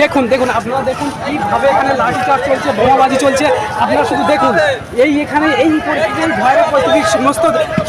দেখুন দেখুন, আপনারা দেখুন এইভাবে এখানে লাঠিচার্জ চলছে, বোমাবাজি চলছে। আপনারা শুধু দেখুন, এই এখানে এই পরিস্থিতি এই ভয়ের পরিস্থিতি সমস্ত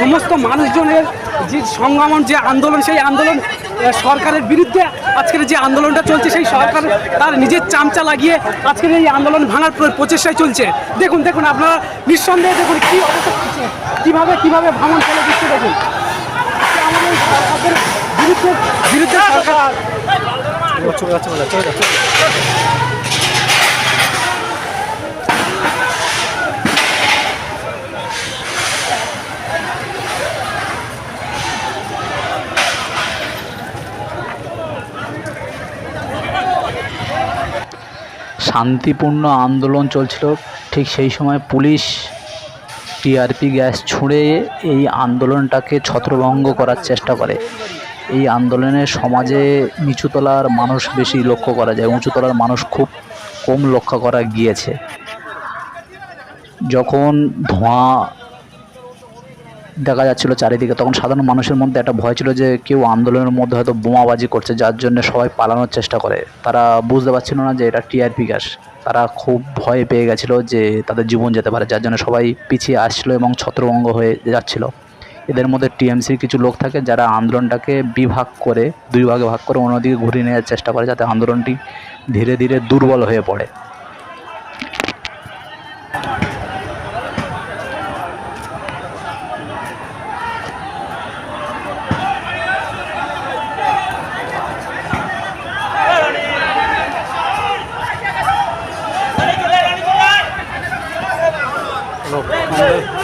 সমস্ত মানুষজনের যে সংগ্রামন যে আন্দোলন, সেই আন্দোলন সরকারের বিরুদ্ধে আজকের যে আন্দোলনটা চলছে, সেই সরকার তার নিজের চামচা লাগিয়ে আজকের এই আন্দোলন ভাঙার প্রচেষ্টায় চলছে। দেখুন দেখুন, আপনারা নিঃসন্দেহে দেখুন কী অবস্থা হচ্ছে, কীভাবে কীভাবে ভাঙন চলে দিচ্ছে দেখুন। আমাদের সরকারের বিরুদ্ধে বিরুদ্ধে সরকার যাচ্ছে। শান্তিপূর্ণ আন্দোলন চলছিল। ঠিক সেই সময় পুলিশ টিআরপি গ্যাস ছুঁড়ে এই আন্দোলনটাকে ছত্রভঙ্গ করার চেষ্টা করে। এই আন্দোলনে সমাজে নিচুতলার মানুষ বেশি লক্ষ্য করা যায় উঁচুতলার মানুষ খুব কম লক্ষ্য করা গিয়েছে। যখন ধোঁয়া দেখা যাচ্ছিল চারিদিকে, তখন সাধারণ মানুষের মধ্যে একটা ভয় ছিল যে কেউ আন্দোলনের মধ্যে হয়তো বোমাবাজি করছে, যার জন্য সবাই পালানোর চেষ্টা করে। তারা বুঝতে পারছিল না যে এটা টিআরপি গ্যাস। তারা খুব ভয় পেয়ে গেছিল যে তাদের জীবন যেতে পারে, যার জন্য সবাই পিছিয়ে আসছিল এবং ছত্রভঙ্গ হয়ে যাচ্ছিল। এদের মধ্যে টিএমসির কিছু লোক থাকে যারা আন্দোলনটাকে বিভাগ করে, দুই ভাগে ভাগ করে অন্যদিকে ঘুরিয়ে নেওয়ার চেষ্টা করে যাতে আন্দোলনটি ধীরে ধীরে দুর্বল হয়ে পড়ে। এসে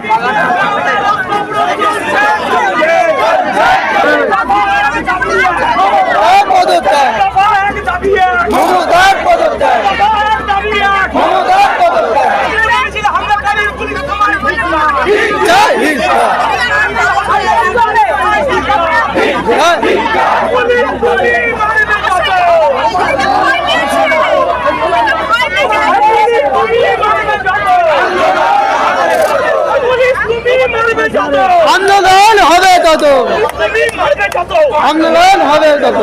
Gracias. তত আন্দোলন হবে যত